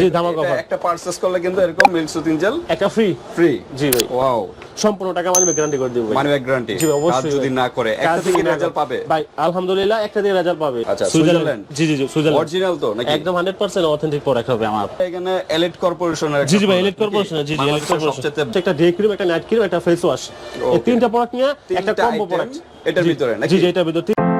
জি, ধামাকা এটা একটা পারচেজ করলে কিন্তু এরকম মিল্ক সুতিং জেল একটা ফ্রি ফ্রি জি ভাই। ওয়াও সম্পূর্ণ টাকা মানে গ্যারান্টি করে দিব ভাই। গ্যারান্টি জি অবশ্যই যদি না করে একটা থেকে রেজাল্ট পাবে? ভাই আলহামদুলিল্লাহ একটা দিয়ে রেজাল্ট পাবে। আচ্ছা, সুইজারল্যান্ড। সুইজারল্যান্ড। জি জি জি সুইজারল্যান্ড। অরিজিনাল তো নাকি? একদম 100% অথেন্টিক প্রোডাক্ট হবে আমার। এখানে এলিট কর্পোরেশনের জি জি ভাই এলিট কর্পোরেশন জি জি এলিট কর্পোরেশন একটা ডে ক্রিম একটা নাইট ক্রিম একটা ফেস ওয়াশ এই তিনটা প্রোডাক্ট নিয়ে একটা কম্বো প্রোডাক্ট এটার ভিতরে নাকি? জি জি এটার ভিতরে।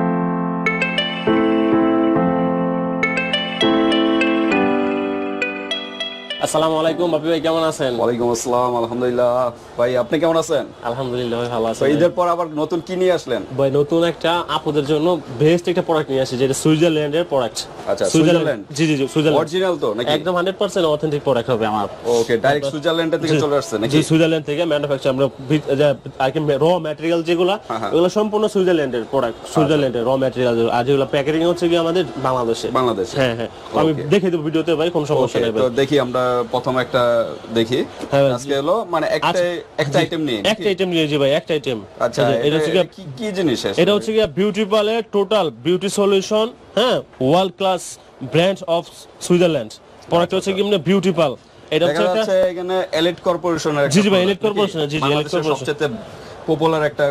আসসালামু আলাইকুম বাপি ভাই কেমন আছেন? ওয়ালাইকুম আসসালাম আলহামদুলিল্লাহ। ভাই আপনি কেমন আছেন? আলহামদুলিল্লাহ ভাই ভালো ঈদের পর আবার নতুন কি নিয়ে আসলেন? ভাই নতুন একটা আপুদের জন্য বেস্ট একটা প্রোডাক্ট নিয়ে আসি যেটা সুইজারল্যান্ডের প্রোডাক্ট আচ্ছা, সুইজারল্যান্ড? জি জি জি সুইজারল্যান্ড। অরিজিনাল তো নাকি? একদম 100% অথেন্টিক প্রোডাক্ট হবে আমার। ওকে ডাইরেক্ট সুইজারল্যান্ড থেকে চলে আসছে নাকি? জি সুইজারল্যান্ড থেকে ম্যানুফ্যাকচার আমরা আর কি র ম্যাটেরিয়াল যেগুলো। ওগুলো সম্পূর্ণ সুইজারল্যান্ডের প্রোডাক্ট সুইজারল্যান্ডের র ম্যাটেরিয়াল আর যেগুলো প্যাকেজিং হচ্ছে কি আমাদের বাংলাদেশে। বাংলাদেশ। হ্যাঁ হ্যাঁ। আমি. দেখে দেবো ভিডিওতে ভাই কোনো সমস্যা নেই তো দেখি আমরা প্রথম একটা দেখি। হ্যাঁ, আজকে হলো মানে একটা একটা আইটেম নিয়ে একটা আইটেম নিয়ে নিয়েছি ভাই একটা আইটেম আচ্ছা এটা হচ্ছে কি জিনিস? এটা হচ্ছে beauty parlour total beauty solution হ্যাঁ? World class brand of Switzerland product হচ্ছে কি মানে বিউটি পার্ল এটা হচ্ছে এখানে এলিট কর্পোরেশনের জি, জি ভাই, এলিট কর্পোরেশন জি, জি, এলিট কর্পোরেশন সবচেয়ে পপুলার একটা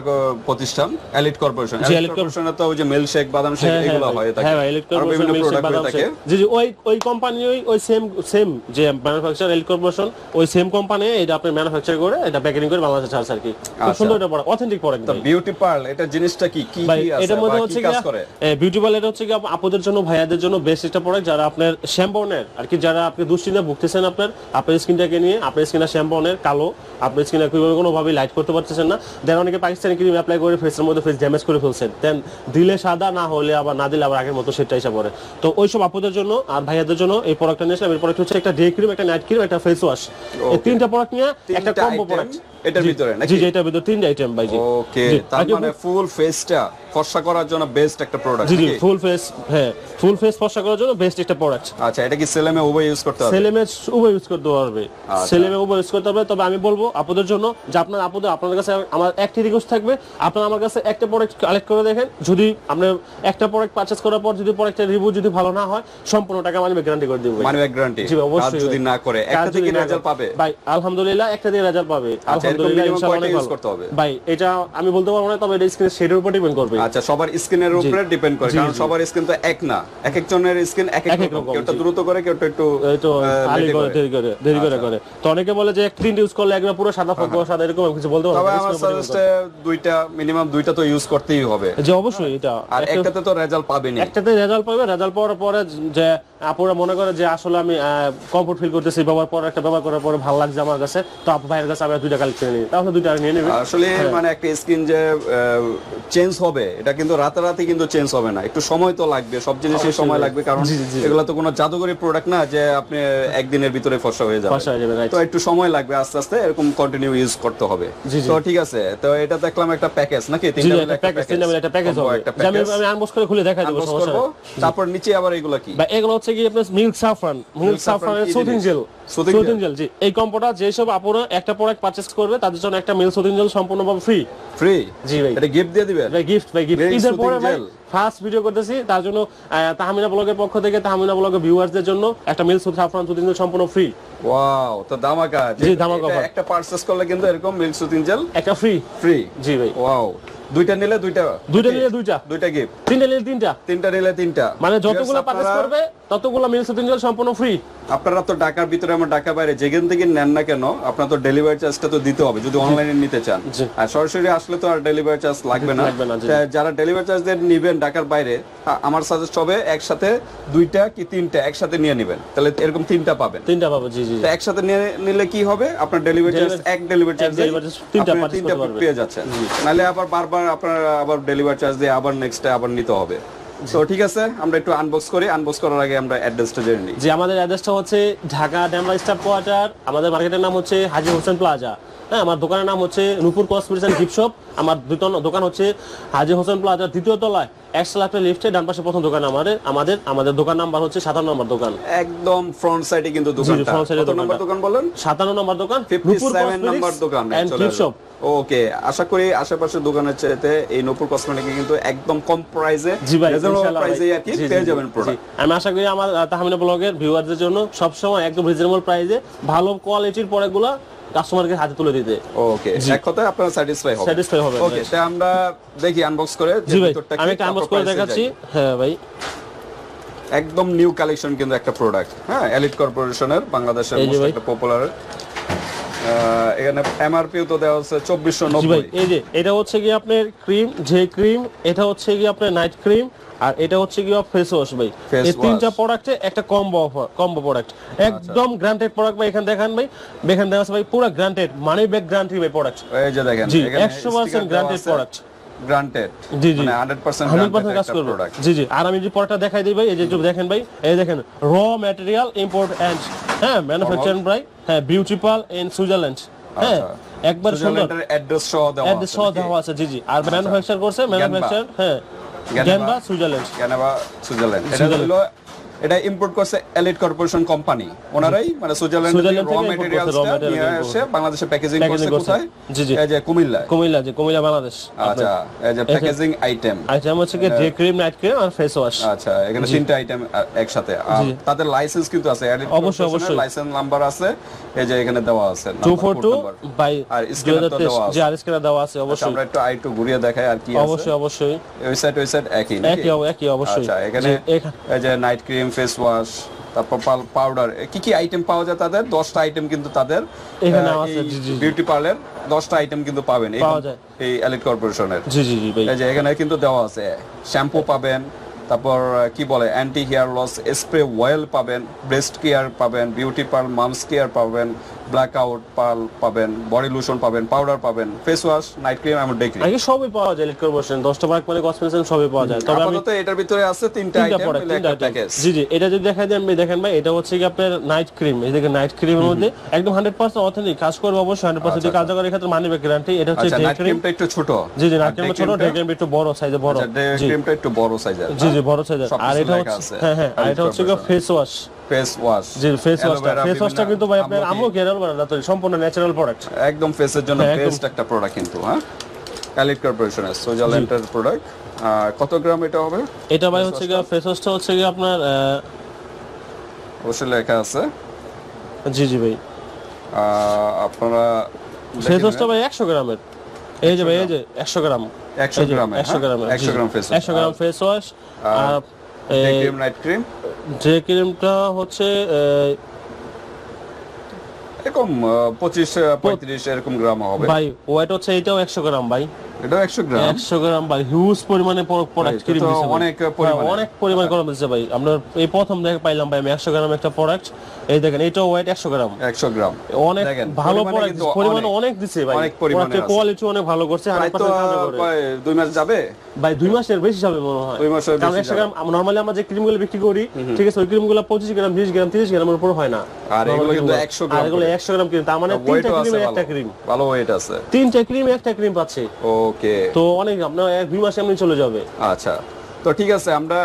প্রতিষ্ঠান এলিট কর্পোরেশন এলিট কর্পোরেশনে তো ওই যে মিল্ক শেক বাদাম শেক হ্যাঁ, এগুলো হ্যাঁ হয়ে ভাই, থাকে হ্যাঁ বিভিন্ন Milkshake, প্রোডাক্ট হয়ে বাদাম shake। জি জি ওই ওই কোম্পানি ওই ওই সেম সেম যে ম্যানুফ্যাকচার এলিট কর্পোরেশন ওই সেম কোম্পানি এটা আপনি ম্যানুফ্যাকচার করে এটা প্যাকেজিং করে বাংলাদেশে ছাড়ছে আর কি। খুব আচ্ছা। সুন্দর এটা প্রোডাক্ট অথেন্টিক প্রোডাক্ট তো বিউটি পার্ল এটা জিনিসটা কি? কি কি আছে? এটার মধ্যে হচ্ছে কি কাজ করে? বিউটি পার্লার এটা হচ্ছে কি আপ- আপুদের জন্য ভাইয়াদের জন্য বেস্ট একটা প্রোডাক্ট যারা আপনার শ্যাম্পনের আর কি যারা আপনি দুশ্চিন্তা ভুগতেছেন আপনার আপনার স্কিনটাকে নিয়ে আপনার স্কিনটা শ্যাম্পনের কালো আপনার স্কিনে কোনোভাবে লাইট করতে পারতেছেন না। দেন অনেকে পাকিস্তানি ক্রিম অ্যাপ্লাই করে ফেসের মধ্যে ফেস ড্যামেজ করে ফেলছেন। দেন দিলে সাদা না হলে আবার না দিলে আবার আগের মতো সেটা এসে পড়ে। তো ওইসব আপুদের জন্য আর ভাইয়াদের জন্য এই প্রোডাক্টটা নিয়ে আসলাম। এর প্রোডাক্ট হচ্ছে একটা ডে ক্রিম একটা নাইট ক্রিম একটা ফেস ওয়াশ এই তিনটা প্রোডাক্ট নিয়ে একটা কম্বো প্রোডাক্ট এটার ভিতরে নাকি? জি এটার ভিতরে তিনটা আইটেম ভাই জি। ওকে তার মানে ফুল ফেসটা ফর্সা করার জন্য বেস্ট একটা প্রোডাক্ট জি ফুল ফেস হ্যাঁ ফুল ফেস ফর্সা করার জন্য বেস্ট একটা প্রোডাক্ট আচ্ছা এটা কি সেলেমে উভয় ইউজ করতে হবে? সেলেমে উভয় ইউজ করতে পারবে। আচ্ছা। সেলেমে উভয় ইউজ করতে পারবে তবে আমি বলব আপনাদের জন্য যে আপনার কাছে আমার একটি রিকোয়েস্ট থাকবে আপনার আমার কাছে একটা প্রোডাক্ট কালেক্ট করে দেখেন। যদি আপনি একটা প্রোডাক্ট পারচেজ করার পর যদি প্রোডাক্টের রিভিউ যদি ভালো না হয় সম্পূর্ণ টাকা মানে গ্যারান্টি করে দিব মানি ব্যাক গ্যারান্টি জি অবশ্যই যদি না করে একটা থেকে রেজাল্ট পাবে? ভাই আলহামদুলিল্লাহ একটা দিয়ে রেজাল্ট পাবে। আচ্ছা, ভাই এটা আমি বলতে পারব না তবে এটা স্ক্রিনের শেডের উপর ডিপেন্ড করবে। আচ্ছা সবার স্কিনের উপরে ডিপেন্ড করে কারণ সবার স্কিন তো এক না। এক একজনের স্কিন এক এক এক এক রকম। রকম, কেউটা দ্রুত করে কেউটা একটু এই তো আহ, আলি late করে করে। দেরি করে দেরি করে। করে। তো অনেকে বলে যে ইউজ করলে একবার পুরো সাদা ফোক সাদা এরকম কিছু বলতে পারব তবে আমার সাজেস্টে দুইটা মিনিমাম দুইটা তো ইউজ করতেই হবে। যে অবশ্যই এটা। আর একটাতে তো রেজাল্ট পাবেনি একটাতে রেজাল্ট পাবে রেজাল্ট পাওয়ার পরে যে আপুরা মনে করে যে আসলে আমি কমফোর্ট ফিল করতেছি ব্যবহার পর একটা ব্যবহার করার পরে ভালো লাগছে আমার কাছে তো আপু ভাইয়ের কাছে আমি দুইটা করে নিই তাহলে দুইটা আর নিয়ে নেবে। আসলে মানে একটা স্কিন যে চেঞ্জ হবে এটা কিন্তু রাতারাতি কিন্তু চেঞ্জ হবে না। একটু সময় তো লাগবে সব জিনিসের সময় লাগবে কারণ জি, জি, জি। এগুলো তো কোনো জাদুকরি প্রোডাক্ট না যে আপনি একদিনের ভিতরে ফসা হয়ে যাবে। হয়ে. তো একটু সময় লাগবে আস্তে আস্তে এরকম কন্টিনিউ ইউজ করতে হবে। তো ঠিক আছে তো এটা দেখলাম একটা প্যাকেজ নাকি? তিনটা প্যাকেজ তিনটা একটা প্যাকেজ হবে। আমি আমি আনবক্স করে খুলে দেখাই দেবো সমস্যা তারপর নিচে আবার এগুলো কি? এগুলো হচ্ছে কি আপনার মিল্ক সাফরান মিল্ক সাফরানের কি জেল জেল জি। এই কম্পোটা যেসব আপুরা একটা প্রোডাক্ট পারচেজ করবে তাদের জন্য একটা মিল জেল সম্পূর্ণভাবে ফ্রি ফ্রি জি ভাই। এটা গিফট দিয়ে দিবেন? ভাই গিফট ভাই গিফট ঈদের পরে ভাই ফার্স্ট ভিডিও করতেছি তার জন্য তাহমিনা ব্লগের পক্ষ থেকে তাহমিনা ব্লগের ভিউয়ারদের জন্য একটা মিল সাফরান জেল সম্পূর্ণ ফ্রি ওয়াও তো ধামাকা। জি, ধামাকা একটা পারচেজ করলে কিন্তু এরকম জেল একটা ফ্রি ফ্রি জি ভাই। ওয়াও দুইটা নিলে দুইটা দুইটা নিলে দুইটা। দুইটা গিফট তিনটা নিলে তিনটা। তিনটা নিলে তিনটা। মানে যতগুলো পারচেজ করবে ততগুলো মিল জেল সম্পূর্ণ ফ্রি আপনারা তো ঢাকার ভিতরে আমার ঢাকা বাইরে যেখান থেকে নেন না কেন আপনার তো ডেলিভারি চার্জটা তো দিতে হবে যদি অনলাইনে নিতে চান। আর সরাসরি আসলে তো আর ডেলিভারি চার্জ লাগবে না। যারা ডেলিভারি চার্জ দিয়ে নিবেন ঢাকার বাইরে আমার সাজেস্ট হবে একসাথে দুইটা কি তিনটা একসাথে নিয়ে নেবেন। তাহলে এরকম তিনটা পাবেন। তিনটা পাবো জি জি একসাথে নিয়ে নিলে কি হবে? আপনার ডেলিভারি চার্জ এক ডেলিভারি চার্জ তিনটা তিনটা পেয়ে যাচ্ছেন। নাহলে আবার বারবার আপনার আবার ডেলিভারি চার্জ দিয়ে আবার নেক্সট আবার নিতে হবে। তো ঠিক আছে আমরা একটু আনবক্স করি। আনবক্স করার আগে আমরা অ্যাড্রেসটা জেনে নিই। যে আমাদের অ্যাড্রেসটা হচ্ছে ঢাকা ড্যামরা স্টাফ কোয়ার্টার। আমাদের মার্কেটের নাম হচ্ছে হাজি হোসেন প্লাজা। হ্যাঁ আমার দোকানের নাম হচ্ছে Nupur cosmetics and gift shop. আমার দোকান হচ্ছে হাজি হোসেন প্লাজার দ্বিতীয় তলায় একশো লাখ লিফটে ডান পাশে প্রথম দোকান আমাদের আমাদের আমাদের দোকান নাম্বার হচ্ছে সাতান্ন নম্বর দোকান। একদম ফ্রন্ট সাইডে কিন্তু দোকানটা। নম্বর দোকানটা। দোকান বলেন? সাতান্ন নম্বর দোকান 57 নম্বর দোকান অ্যান্ড গিফট শপ ওকে আশা করি আশেপাশের দোকানের চাইতে এই নপুর কসমেটিকে কিন্তু একদম কম প্রাইসে জি ভাই প্রাইসে। আর কি পেয়ে যাবেন প্রোডাক্ট আমি আশা করি আমার তাহমিনা ব্লগের ভিউয়ারদের জন্য সবসময় একদম রিজনেবল প্রাইসে ভালো কোয়ালিটির প্রোডাক্টগুলো কাস্টমারকে হাতে তুলে দিতে। ওকে এক কথায় আপনারা স্যাটিসফাই হবে Satisfy হবেন, ওকে। তাই আমরা দেখি আনবক্স করে যে জি ভাই আমি একটা আনবক্স করে দেখাচ্ছি। হ্যাঁ ভাই। একদম নিউ কালেকশন কিন্তু একটা প্রোডাক্ট হ্যাঁ এলিট কর্পোরেশনের বাংলাদেশের মোস্ট একটা পপুলার এখানে এমআরপিও তো দেওয়া হচ্ছে চব্বিশশো নব্বই। এই যে এটা হচ্ছে কি আপনার ক্রিম যে ক্রিম এটা হচ্ছে কি আপনার নাইট ক্রিম আর এটা হচ্ছে কি ফেস ওয়াশ ভাই। এই তিনটা প্রোডাক্টে একটা কম্বো অফার কম্বো প্রোডাক্ট একদম গ্রান্টেড প্রোডাক্ট ভাই এখানে দেখান ভাই। এখানে আছে ভাই পুরো গ্রান্টেড মানি ব্যাক গ্যারান্টি ভাই প্রোডাক্ট এই যে দেখেন জি, 100% granted product। গ্রান্টেড জি, জি। মানে 100% হান্ড্রেড granted পার্সেন্ট কাজ করবে। প্রোডাক্ট জি জি। আর আমি যে পরটা দেখাই দিই ভাই এই যে দেখেন ভাই এই দেখেন র ম্যাটেরিয়াল ইম্পোর্ট অ্যান্ড হ্যাঁ ম্যানুফ্যাকচারিং ভাই হ্যাঁ বিউটিপাল ইন সুইজারল্যান্ড হ্যাঁ আচ্ছা। একবার সুন্দর। অ্যাড্রেস সহ দেওয়া অ্যাড্রেস সহ দেওয়া আছে জি জি। আর ম্যানুফ্যাকচার করছে ম্যানুফ্যাকচার হ্যাঁ। গ্যানবা সুইজারল্যান্ড গ্যানবা সুইজারল্যান্ড এটা হলো এটা ইম্পোর্ট করছে এলিট কর্পোরেশন কোম্পানি ওনারাই মানে সুইজারল্যান্ড র থেকে import ম্যাটেরিয়ালস করছে, raw material নিয়ে এসে বাংলাদেশে প্যাকেজিং করছে। কোথায়? জি, জি। এই যে কুমিল্লায় কুমিল্লা যে কুমিল্লা বাংলাদেশ। আচ্ছা এই যে প্যাকেজিং আইটেম আইটেম হচ্ছে কি ডে ক্রিম নাইট ক্রিম আর ফেস ওয়াশ আচ্ছা এখানে তিনটা আইটেম একসাথে। আর তাদের লাইসেন্স কিন্তু আছে অবশ্যই, অবশ্যই। লাইসেন্স নাম্বার আছে। এই যে এখানে দেওয়া আছে two number, four code two number। বাই আর তো দেওয়া আছে। আর স্ক্যানার দেওয়া আছে অবশ্যই। আমরা একটু আই একটু ঘুরিয়ে দেখাই আর কি আছে। অবশ্যই অবশ্যই। ওই সাইড একই নাকি? একই একই অবশ্যই। আচ্ছা এখানে এই যে নাইট ক্রিম ফেস ওয়াশ তারপর পাউডার কি কি আইটেম পাওয়া যায় তাদের দশটা আইটেম কিন্তু তাদের এখানে আছে। বিউটি পার্লার দশটা আইটেম কিন্তু পাবেন এই পাওয়া যায়। এই এলিট কর্পোরেশনের জি জি জি ভাই এই যে এখানে কিন্তু দেওয়া আছে শ্যাম্পু পাবেন তারপর কি বলে anti hair loss spray oil পাবেন ব্রেস্ট কেয়ার পাবেন বিউটি পার্ল মামস কেয়ার পাবেন ব্ল্যাক আউট পার্ল পাবেন বডি লোশন পাবেন পাউডার পাবেন ফেস ওয়াশ নাইট ক্রিম এবং ডে ক্রিম আগে সবই পাওয়া যায় লিট করপোরেশন দশটা পার্ক মানে কসমেটিক্স সবই পাওয়া যায়। তবে আমি আপাতত এটার ভিতরে আছে তিনটা আইটেম তিনটা একটা প্যাকেজ জি জি এটা যদি দেখা যায় আমি দেখেন ভাই এটা হচ্ছে কি আপনার নাইট ক্রিম এই দেখেন নাইট ক্রিমের মধ্যে একদম হান্ড্রেড পার্সেন্ট অথেন্টিক কাজ করবে অবশ্যই হান্ড্রেড পার্সেন্ট কার্যকরী ক্ষেত্রে মানি ব্যাক গ্যারান্টি এটা হচ্ছে আচ্ছা ডে নাইট ক্রিম ক্রিমটা একটু ছোট। জি জি নাইট আর ক্রিম ছোট ডে ক্রিম একটু বড় সাইজে বড়। আচ্ছা ডে জি। ক্রিমটা একটু বড় সাইজের জি জি বড় সাইজের আর এটা হচ্ছে হ্যাঁ হ্যাঁ আর এটা হচ্ছে কি ফেস ওয়াশ ফেস ওয়াশ জি ফেস ওয়াশটা ফেস ওয়াশটা কিন্তু ভাই আপনার আমও কেরাল বানানো তৈরি সম্পূর্ণ ন্যাচারাল প্রোডাক্ট একদম ফেসের জন্য হ্যাঁ, বেস্ট একটা প্রোডাক্ট কিন্তু হ্যাঁ? এলিট কর্পোরেশনের সুইজারল্যান্ডের প্রোডাক্ট কত গ্রাম এটা হবে? এটা ভাই হচ্ছে কি ফেস ওয়াশটা হচ্ছে কি আপনার অবশ্যই লেখা আছে। জি জি ভাই। আপনারা ফেস ওয়াশটা ভাই একশো গ্রামের। এই যে ভাই এই যে একশো গ্রাম। 100 গ্রামের, একশো হ্যাঁ? গ্রামের 100 গ্রাম face wash। একশো গ্রাম ফেস ওয়াশ আর ক্রিম নাইট ক্রিম যে ক্রিমটা হচ্ছে এরকম পঁচিশ পঁয়ত্রিশ এরকম গ্রাম হবে। ভাই ওয়েট হচ্ছে এটাও একশো গ্রাম ভাই। এটাও একশো গ্রাম। একশো গ্রাম ভাই হিউজ পরিমাণে প্রোডাক্ট ক্রিম ভাই। অনেক হ্যাঁ, পরিমাণে। অনেক পরিমাণ করা ভাই। আমরা এই প্রথম দেখে পাইলাম ভাই আমি একশো গ্রাম একটা প্রোডাক্ট এই দেখেন এটাও ওয়েট একশো গ্রাম। একশো গ্রাম। অনেক ভালো প্রোডাক্ট পরিমাণ অনেক। ভাই। অনেক পরিমাণে কোয়ালিটি অনেক ভালো করছে 100% দুই মাস যাবে? ভাই দুই মাসের বেশি যাবে মনে হয়। দুই মাসের কারণ বেশি গ্রাম নর্মালি আমরা যে ক্রিমগুলো বিক্রি করি ঠিক আছে ওই ক্রিমগুলো পঁচিশ গ্রাম বিশ গ্রাম তিরিশ গ্রামের উপর হয় না। আর এগুলো কিন্তু creamগুলো। 100 গ্রাম আর এগুলো করে। একশো গ্রাম ক্রিম তার মানে তিনটা ক্রিমে একটা ক্রিম ভালো ওয়েট আছে। তিনটা ক্রিম একটা ক্রিম পাচ্ছে। ওকে। তো অনেক আপনার এক দুই মাসে এমনি চলে যাবে। আচ্ছা। তো ঠিক আছে আমরা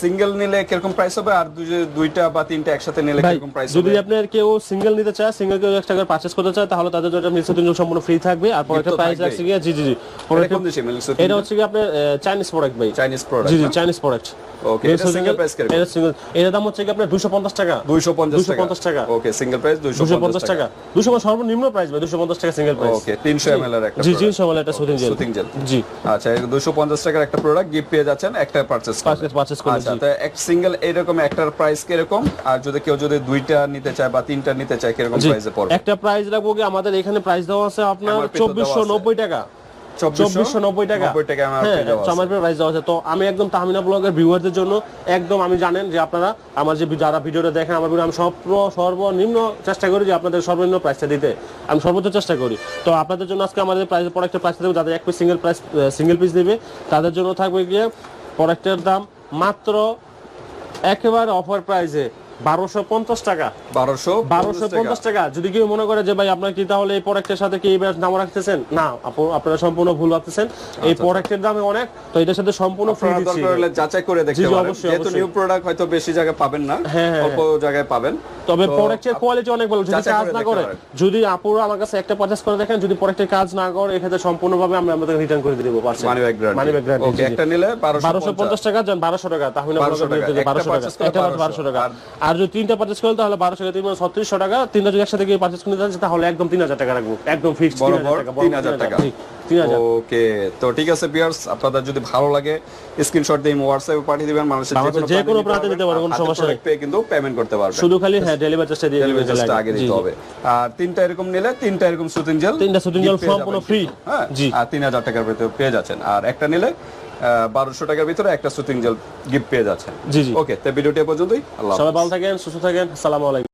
সিঙ্গেল নিলে কীরকম প্রাইস হবে? আর দুই- দুইটা বা তিনটা একসাথে নিলে কীরকম প্রাইস যদি আপনার কেউ সিঙ্গেল নিতে চায় সিঙ্গেল কেউ একটা করে পারচেজ করতে চায় তাহলে তাদের জন্য মিক্সার তিনজন সম্পূর্ণ ফ্রি থাকবে। আর প্রোডাক্টের প্রাইস। আছে গিয়ে জি জি জি। এটা হচ্ছে কি আপনার চাইনিজ প্রোডাক্ট ভাই। চাইনিজ প্রোডাক্ট জি চাইনিজ প্রোডাক্ট ওকে এটা সিঙ্গেল প্রাইস কীরকম? এটা সিঙ্গেল এটার দাম হচ্ছে কি আপনার 250 টাকা। 250 টাকা। 250 টাকা। ওকে সিঙ্গেল প্রাইস 250 250 টাকা। টাকা। 200 সর্বনিম্ন প্রাইস ভাই 250 টাকা সিঙ্গেল প্রাইস ওকে 300 ml এর একটা জি জি। এটা সুতিং জেল সুতিং জেল জি। আচ্ছা এই 250 টাকার একটা প্রোডাক্ট গিফট পেয়ে যাচ্ছেন একটা পারচেজ করলে, আচ্ছা তো এক সিঙ্গেল এরকম একটার প্রাইস কীরকম? আর যদি কেউ যদি দুইটা নিতে চায় বা তিনটা নিতে চায় কীরকম প্রাইসে পড়বে? একটা প্রাইস রাখব কি? আমাদের এখানে প্রাইস দেওয়া আছে আপনার MRP তো দেওয়া আছে। 2490 টাকা। 2490 টাকা। 90 টাকা MRP দেওয়া আছে। আমার প্রাইস দেওয়া আছে। তো আমি একদম তাহমিনা ব্লগের ভিউয়ারদের জন্য একদম আমি জানেন যে আপনারা আমার যে যারা ভিডিওটা দেখেন আমার ভিডিও আমি সব সর্বনিম্ন চেষ্টা করি যে আপনাদের সর্বনিম্ন প্রাইসটা দিতে। আমি সর্বোচ্চ চেষ্টা করি। তো আপনাদের জন্য আজকে আমাদের প্রাইস প্রোডাক্টের প্রাইস দেবো। যাদের এক piece single price single piece দেবে তাদের জন্য থাকবে গিয়ে প্রোডাক্টের দাম মাত্র একেবারে অফার প্রাইসে বারোশো পঞ্চাশ টাকা। বারোশো বারোশো পঞ্চাশ টাকা। যদি কেউ মনে করে যে ভাই আপনার কি তাহলে এই প্রোডাক্টের সাথে কি এবার নাম রাখতেছেন? না আপু- আপনারা সম্পূর্ণ ভুল ভাবতেছেন। এই প্রোডাক্টের দামে অনেক তো এটার সাথে সম্পূর্ণ ফ্রি দিচ্ছি। যাচাই করে দেখতে পারেন। যেহেতু নিউ প্রোডাক্ট হয়তো বেশি জায়গায় পাবেন না হ্যাঁ, হ্যাঁ, অল্প জায়গায় পাবেন। তবে প্রোডাক্টের কোয়ালিটি অনেক ভালো। যদি কাজ না করে যদি আপুরা আমার কাছে একটা পারচেজ করে দেখেন যদি প্রোডাক্টের কাজ না করে এক্ষেত্রে সম্পূর্ণভাবে আমরা আমাদের রিটার্ন করে দিব পারছেন money back guarantee money back okay একটা নিলে 1250 টাকা যান বারোশো টাকা তাহলে 1200 টাকা। একটা বারোশো টাকা। purchase করলে একটা 1200 টাকা। আর- যদি তিনটা পারচেস করেন তাহলে বারোশো টাকা তিন ছত্রিশশো টাকা। তিনটা যদি একসাথে গিয়ে পারচেস করতে যাচ্ছে তাহলে একদম তিন হাজার টাকা রাখব। একদম ফিক্সড তিন বরাবর হাজার টাকা। 3000 টাকা। ওকে তো ঠিক আছে বিয়ার্স আপনাদের যদি ভালো লাগে স্ক্রিনশট দিয়ে হোয়াটসঅ্যাপে পাঠিয়ে দিবেন মানুষের যে কোনো প্রান্তে দিতে পারবেন, কোনো সমস্যা নেই। কিন্তু পেমেন্ট করতে পারবেন। শুধু খালি হ্যাঁ ডেলিভারি চার্জটা দিয়ে ডেলিভারি চার্জটা আগে দিতে হবে। আর তিনটা এরকম নিলে তিনটা এরকম সুতিং জেল তিনটা সুতিং জেল সম্পূর্ণ। কিন্তু, হ্যাঁ জি। আর তিন হাজার টাকার ভিতরে পেয়ে যাচ্ছেন। আর একটা নিলে বারোশো টাকার ভিতরে একটা সুতিং জেল গিফট পেয়ে যাচ্ছেন। জি জি। ওকে তো ভিডিওটি পর্যন্তই। আল্লাহ সবাই ভালো থাকেন সুস্থ থাকেন। সালাম আলাইকুম।